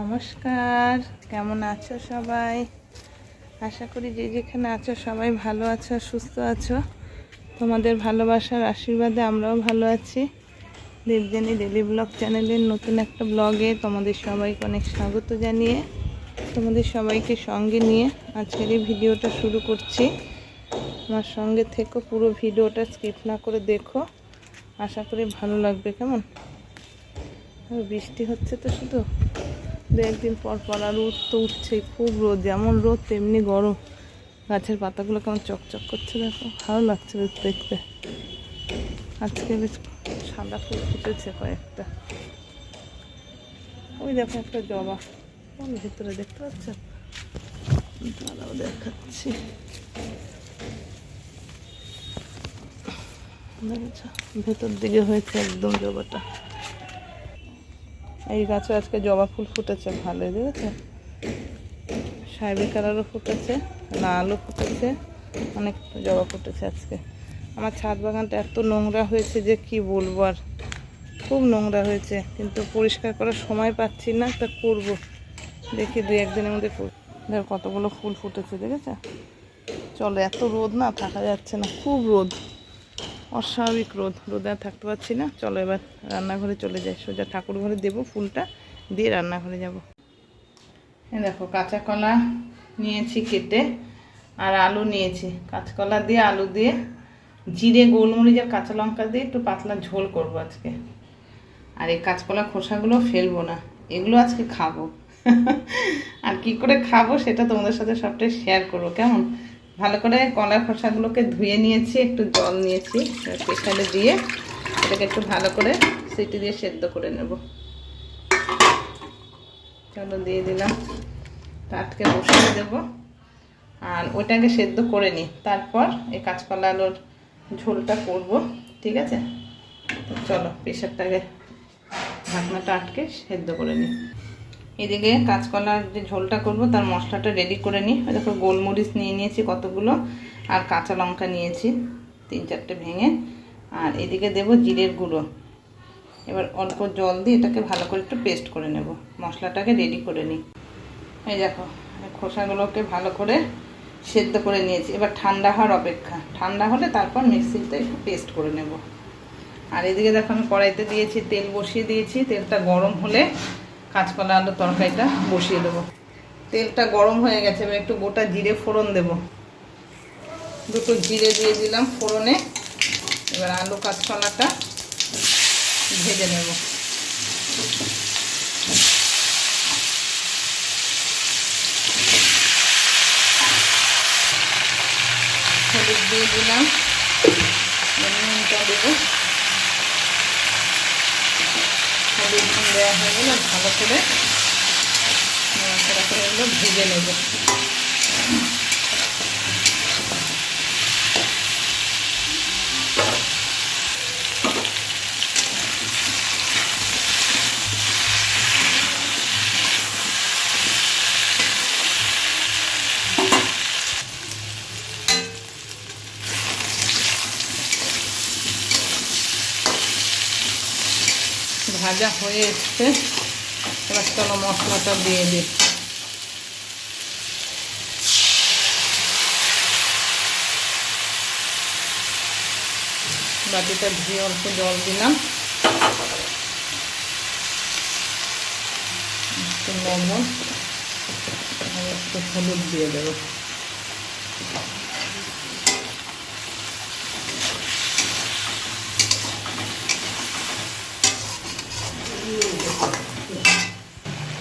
নমস্কার, কেমন আছো সবাই? আশা করি যে যেখানে আছো সবাই ভালো আছো, সুস্থ আছো। তোমাদের ভালোবাসার আশীর্বাদে আমরাও ভালো আছি। দেবজানি ডেলি ব্লগ চ্যানেলের নতুন একটা ব্লগে তোমাদের সবাইকে অনেক স্বাগত জানিয়ে, তোমাদের সবাইকে সঙ্গে নিয়ে আজকের এই ভিডিওটা শুরু করছি। আমার সঙ্গে থেকো, পুরো ভিডিওটা স্কিপ না করে দেখো। আশা করি ভালো লাগবে, কেমন? বৃষ্টি হচ্ছে তো শুধু? একদিন পর পর আর রোদ তো উঠছেই, খুব রোদ, যেমন রোদ তেমনি গরম। গাছের পাতাগুলো কেমন চকচক করছে দেখো, ভালো লাগছে বেশ দেখতে। আজকে বেশ সাদা ফুল ফুটেছে কয়েকটা। ওই দেখো একটা জবা ওর ভিতরে দেখতে পাচ্ছ? দাঁড়াও দেখাচ্ছি। ভেতর দিকে হয়েছে একদম জবাটা। এই গাছে আজকে জবা ফুল ফুটেছে, ভালোই দেখেছ? সাহেবি কালারও ফুটেছে, লালও ফুটেছে, অনেক জবা ফুটেছে আজকে। আমার ছাদ বাগানটা এত নোংরা হয়েছে যে কি বলব আর। খুব নোংরা হয়েছে, কিন্তু পরিষ্কার করার সময় পাচ্ছি না, তা করব। দেখি দুই একদিনের মধ্যে দেখো কতগুলো ফুল ফুটেছে, দেখেছ? চলো, এত রোদ না, থাকা যাচ্ছে না, খুব রোদ। অস্বাভাবিক রোদ, রোদে আর থাকতে পারছি না। চলো এবার রান্নাঘরে চলে যাই। সোজা ঠাকুর ঘরে দেবো ফুলটা, দিয়ে রান্নাঘরে যাব। এই দেখো কাঁচা কলা নিয়েছি কেটে আর আলু নিয়েছি। কাঁচকলা দিয়ে, আলু দিয়ে, জিরে, গোলমরিচ আর কাঁচা লঙ্কা দিয়ে একটু পাতলা ঝোল করব আজকে। আর এই কাঁচকলা খোসাগুলো ফেলব না, এগুলো আজকে খাব। আর কি করে খাব সেটা তোমাদের সাথে সবটাই শেয়ার করব, কেমন? ভালো করে কলার খোসাগুলোকে ধুয়ে নিয়েছি, একটু জল নিয়েছি প্রেশারে দিয়ে এটাকে একটু ভালো করে সিটি দিয়ে সেদ্ধ করে নেব। চলো দিয়ে দিলাম টাটকে বসিয়ে দেব। আর ওইটাকে সেদ্ধ করে নিই, তারপর এই কাঁচকলা আলুর ঝোলটা করব, ঠিক আছে? চলো প্রেশারটাকে ঢাকনাটা আটকে সেদ্ধ করে নিই। এদিকে কাঁচকলার যে ঝোলটা করব, তার মশলাটা রেডি করে নিই। ওই দেখো গোলমরিচ নিয়ে নিয়েছি কতগুলো, আর কাঁচা লঙ্কা নিয়েছি, তিন চারটে ভেঙে। আর এদিকে দেব জিরের গুঁড়ো। এবার অল্প জল দিয়ে এটাকে ভালো করে একটু পেস্ট করে নেব। মশলাটাকে রেডি করে নিই। এই দেখো, খোসাগুলোকে ভালো করে সেদ্ধ করে নিয়েছি। এবার ঠান্ডা হওয়ার অপেক্ষা। ঠান্ডা হলে তারপর মিক্সিতে একটু পেস্ট করে নেব। আর এদিকে দেখো আমি কড়াইতে দিয়েছি তেল বসিয়ে দিয়েছি। তেলটা গরম হলে কাঁচকলা আলু তরকারিটা বসিয়ে দেবো। তেলটা গরম হয়ে গেছে, এবার একটু গোটা জিরে ফোড়ন দেব। দুটো জিরে দিয়ে দিলাম ফোড়নে। এবার আলু কাঁচকলাটা ভেজে নেব। হলুদ দিয়ে দিলাম। নুনটা দেবো। নুন দেওয়া হয়ে গেলে ভালো করে করে এগুলো ভেজে নেব। ভাজা হয়ে এসছে। এবার চলো মশলাটা দিয়ে দিই। বাটিটা ধুয়ে অল্প জল দিলাম। একটু লবণ আর একটু হলুদ দিয়ে দেবো।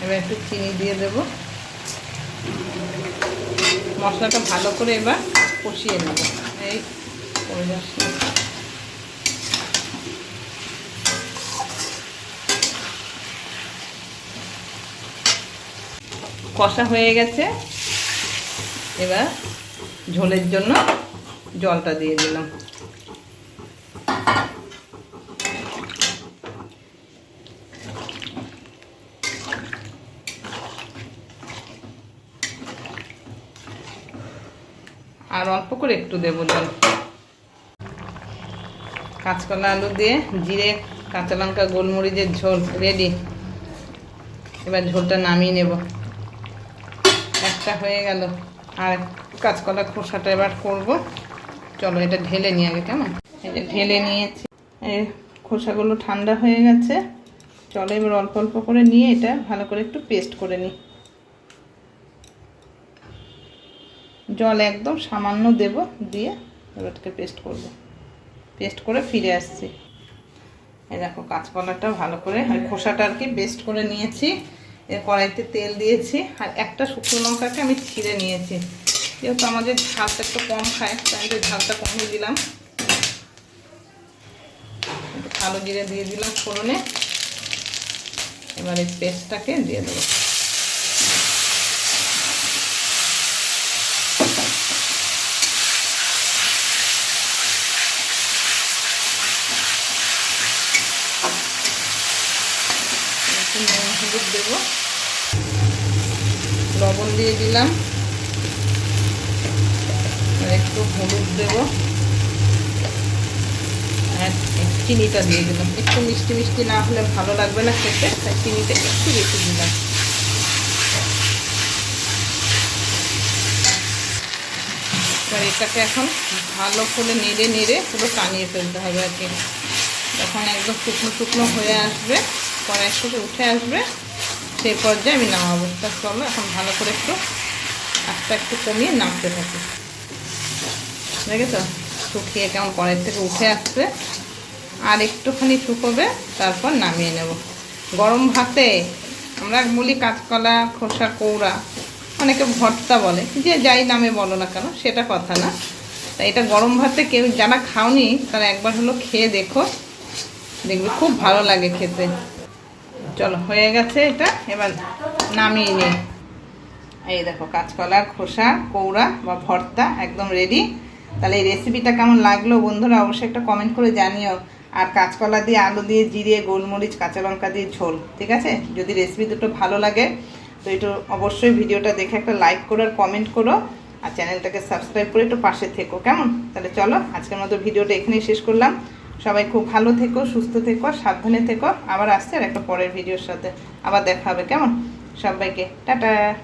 এবার একটু চিনি দিয়ে দেব। মশলাটা ভালো করে এবার কষিয়ে নেব। এই কষা হয়ে গেছে। এবার ঝোলের জন্য জলটা দিয়ে দিলাম। আর অল্প করে একটু দেবো জল। কাঁচকলা আলু দিয়ে জিরে, কাঁচা লঙ্কা, গোলমরিচের ঝোল রেডি এবার ঝোলটা নামিয়ে নেব। একটা হয়ে গেল। আর কাঁচকলা খোসাটা এবার করব। চলো এটা ঢেলে নিয়ে আগে, কেমন? এই যে ঢেলে নিয়েছি। এই খোসাগুলো ঠান্ডা হয়ে গেছে। চলো এবার অল্প অল্প করে নিয়ে এটা ভালো করে একটু পেস্ট করে নিই। জল একদম সামান্য দেব, দিয়ে এবারটাকে পেস্ট করব। পেস্ট করে ফিরে আসছি। এই দেখো, কাঁচকলাটা ভালো করে, আর খোসাটা আর কি পেস্ট করে নিয়েছি। এর কড়াইতে তেল দিয়েছি, আর একটা শুকনো লঙ্কাকে আমি ছিঁড়ে নিয়েছি। যেহেতু আমাদের ঝালটা একটু কম খায়, তাই আমি ঝালটা কমিয়ে দিলাম। কালো জিরে দিয়ে দিলাম ফোড়নে। এবার এই পেস্টটাকে দিয়ে দেবো একটু নুন হলুদ দেবো। লবণ দিয়ে দিলাম। একটু হলুদ দেবো। আর চিনিটা দিয়ে দিলাম। একটু মিষ্টি মিষ্টি না হলে ভালো লাগবে না খেতে, তাই চিনিটা একটু বেশি দিলাম। এবার এটাকে এখন ভালো করে নেড়ে নেড়ে পুরো টানিয়ে ফেলতে হবে আর কি। যখন একদম শুকনো শুকনো হয়ে আসবে কড়াই থেকে উঠে আসবে সেই পর্যায়ে আমি নামাবো। তা চলো, এখন ভালো করে একটু আস্তে একটু কমিয়ে নামতে থাকি। দেখেছ? শুকিয়ে কেমন কড়াই থেকে উঠে আসবে আর একটুখানি শুকোবে, তারপর নামিয়ে নেব। গরম ভাতে আমরা বলি কাঁচকলা, খোসা, কৌড়া, অনেকে ভর্তা বলে, যে যাই নামে বলো না কেন, সেটা কথা না। তাই এটা গরম ভাতে কেউ যারা খাওনি, তারা একবার হলো খেয়ে দেখো। দেখবে খুব ভালো লাগে খেতে। চলো, হয়ে গেছে এটা। এবার নামিয়ে নিই। এই দেখো কাঁচকলার খোসা, কৌড়া বা ভর্তা একদম রেডি তাহলে এই রেসিপিটা কেমন লাগল বন্ধুরা অবশ্যই একটা কমেন্ট করে জানিও। আর কাঁচকলা দিয়ে আলু দিয়ে জিরে, গোলমরিচ, কাঁচা লঙ্কা দিয়ে ঝোল, ঠিক আছে? যদি রেসিপি দুটো ভালো লাগে, তো একটু অবশ্যই ভিডিওটা দেখে একটা লাইক করো আর কমেন্ট করো। আর চ্যানেলটাকে সাবস্ক্রাইব করে একটু পাশে থেকো, কেমন? তাহলে চলো, আজকের মতো ভিডিওটা এখানেই শেষ করলাম। সবাই খুব ভালো থেকো, সুস্থ থেকো, সাবধানে থেকো। আবার আসছে আর একটা পরের ভিডিওর সাথে। আবার দেখা হবে, কেমন? সবাইকে, টাটা!